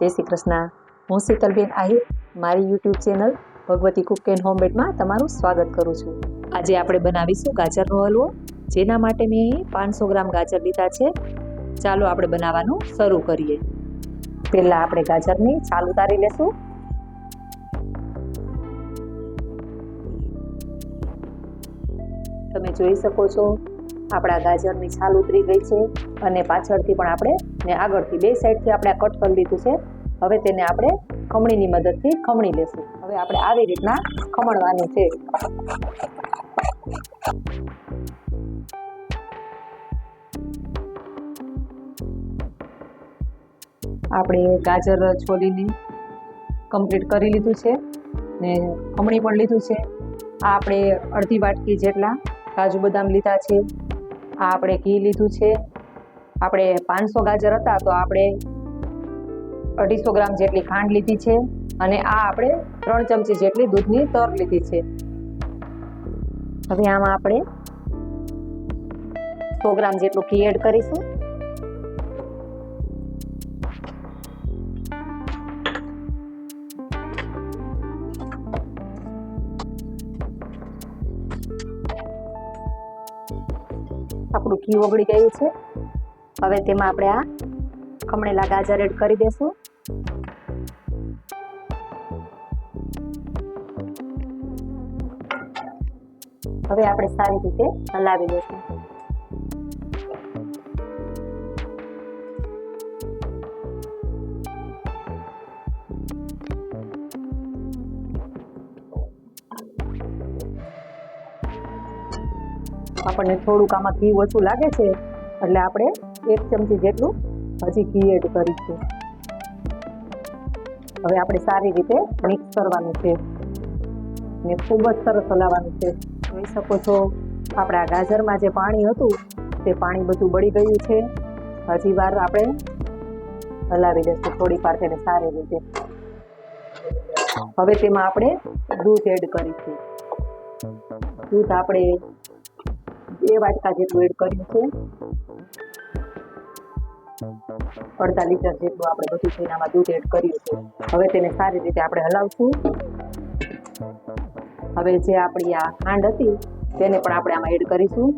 જય શ્રી કૃષ્ણ. હું શીતલબેન આહિર. મારી YouTube channel Bhagwati cook and હોમમેડમાં તમારું સ્વાગત કરું છું. આજે આપણે બનાવીશું ગાજરનો હલવો. જેના માટે મેં પાંચસો ગ્રામ ગાજર લીધા છે. ચાલો આપણે બનાવવાનું શરૂ કરીએ. પહેલાં આપણે ગાજરની છાલ ઉતારી લેશું. તમે જોઈ શકો છો આપણા ગાજરની છાલ ઉતરી ગઈ છે અને પાછળથી પણ આપણે ને આગળથી બે સાઈડથી આપણે કટ કરી લીધું છે. હવે તેને આપણે ખમણીની મદદથી ખમણી લેશું. હવે આપણે આવી રીતના ખમણવાનું છે. આપણે ગાજર છોલીને કમ્પ્લીટ કરી લીધું છે ને ખમણી પણ લીધું છે. આ આપણે અડધી વાટકી જેટલા કાજુ બદામ લીધા છે. આ આપણે ઘી લીધું છે. આપણે પાંચસો ગાજર હતા, તો આપણે અઢીસો ગ્રામ જેટલી ખાંડ લીધી છે અને આ આપણે ત્રણ ચમચી જેટલી દૂધની તર લીધી છે. હવે આમાં આપણે સો ગ્રામ જેટલું ઘી એડ કરીશું. આપણું ઘી ઓગળી ગયું છે. હવે તેમાં આપણે આ ખમણેલા ગાજર એડ કરી દેશું. હવે આપણે સારી રીતે હલાવી દઈશું આપણને થોડુંક આમાં ઘી ઓછું લાગે છે, એટલે આપણે એક ચમચી જેટલું હજી ઘી એડ કરીશું. હવે આપણે સારી રીતે મિક્સ કરવાનું છે ને ખૂબ જ સરસ હલાવવાનું છે. જોઈ શકો છો, આપણા ગાજરમાં જે પાણી હતું, તે પાણી બધું બળી ગયું છે. હજી વાર આપણે હલાવી દઈશું થોડી વાર તેને સારી રીતે. હવે તેમાં આપણે દૂધ એડ કરીશું. દૂધ આપણે બે વાટકા જેટલું એડ કર્યું છે. અડધા લીટર જેટલું આપણે બધું છેનામાં દૂધ એડ કર્યું છે. હવે તેને સારી રીતે આપણે હલાવશું. હવે જે આપણી આ ખાંડ હતી, તેને પણ આપણે આમાં એડ કરીશું.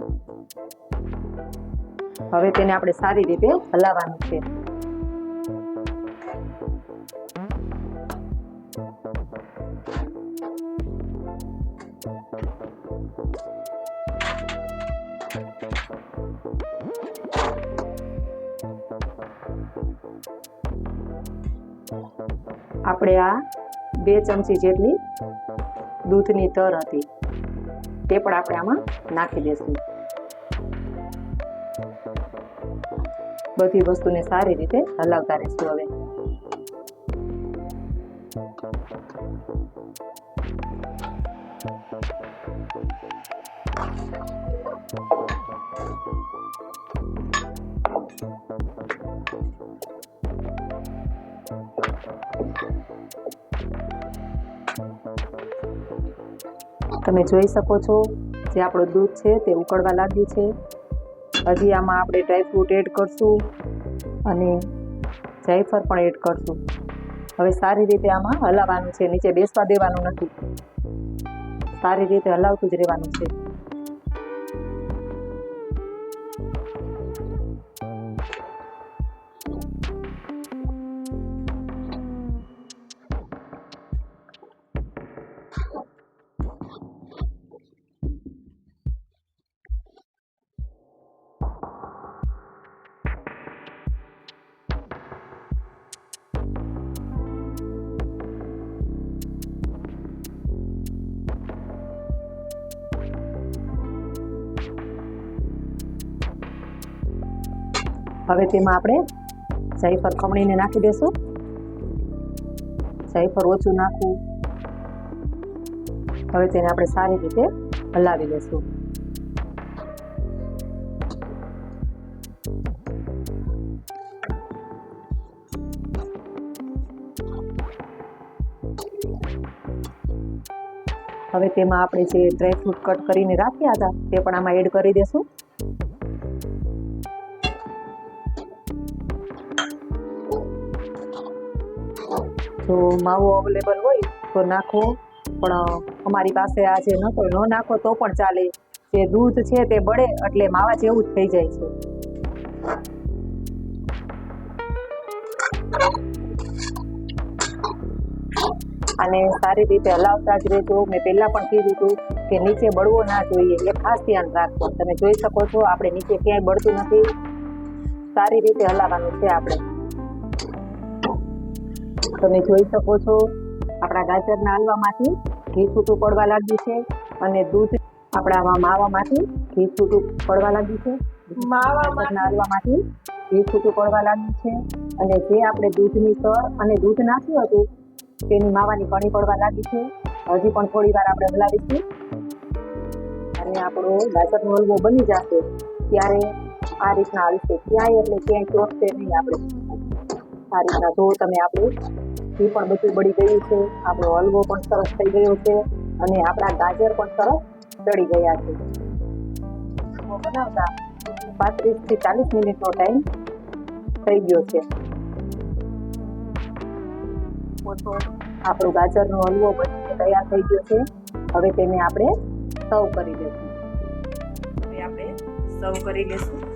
હવે તેને આપણે સારી રીતે હલાવવાનું છે. આપણે આ બે ચમચી જેટલી દૂધની તર હતી. તે પણ આપણે આમાં નાખી દઈશું બધી વસ્તુને સારી રીતે હલાવતા રહીશું હવે. તમે જોઈ શકો છો, જે આપણું દૂધ છે તે ઉકળવા લાગ્યું છે. હજી આમાં આપણે ડ્રાયફ્રૂટ એડ કરશું અને જાયફળ પણ એડ કરશું. હવે સારી રીતે આમાં હલાવવાનું છે, નીચે બેસવા દેવાનું નથી. સારી રીતે હલાવતું જ રહેવાનું છે. હવે તેમાં આપણે જાયફળ ખમણીને નાખી દેશું. જાયફળ ઓછું નાખવું. હવે તેને આપણે સારી રીતે હલાવી લેશું. હવે તેમાં આપણે જે ડ્રાયફ્રૂટ કટ કરીને રાખ્યા હતા, તે પણ આમાં એડ કરી દેશું. જો માવો અવેલેબલ હોય તો નાખો. પણ અમારી પાસે આજે નતો, ન નાખો તો પણ ચાલે. જે દૂધ છે તે બળે એટલે માવા જેવું જ થઈ જાય છે. અને સારી રીતે હલાવતા જ રહેજો. મેં પહેલાં પણ કીધું હતું કે નીચે બળવો ના જોઈએ. એ ખાસ ધ્યાન રાખજો. તમે જોઈ શકો છો, આપણે નીચે ક્યાંય બળતું નથી. સારી રીતે હલાવવાનું છે આપણે. તમે જોઈ શકો છો આપણા ગાજરના હલવામાંથી ઘી છૂટું પડવા લાગ્યું છે અને દૂધ આપણા માવામાંથી ઘી છૂટું પડવા લાગ્યું છે. માવાના હલવામાંથી ઘી છૂટું પડવા લાગ્યું છે અને જે આપણે દૂધની સર અને દૂધ નાખ્યું હતું તેની માવાની કણી પડવા લાગી છે. હજી પણ થોડી વાર આપણે હલાવીશું. અને આપણો ગાજરનો હલવો બની જશે. ત્યારે આ રીતના હલશે. ક્યાંય એટલે ક્યાંય ચોટશે નહીં આપણે. આ રીતના જો તમે આપણું ઘી પણ બધું બળી ગયું છે, આપણો હલવો પણ સરસ થઈ ગયો છે અને આપણા ગાજર પણ સરસ ચડી ગયા છે. બનાવતા પાંત્રીસથી ચાલીસ મિનિટનો ટાઈમ થઈ ગયો છે. આપણો ગાજરનો હલવો બનીને તૈયાર થઈ ગયો છે. હવે તેને આપણે સર્વ કરી દઈશું હવે આપણે સર્વ કરી લઈશું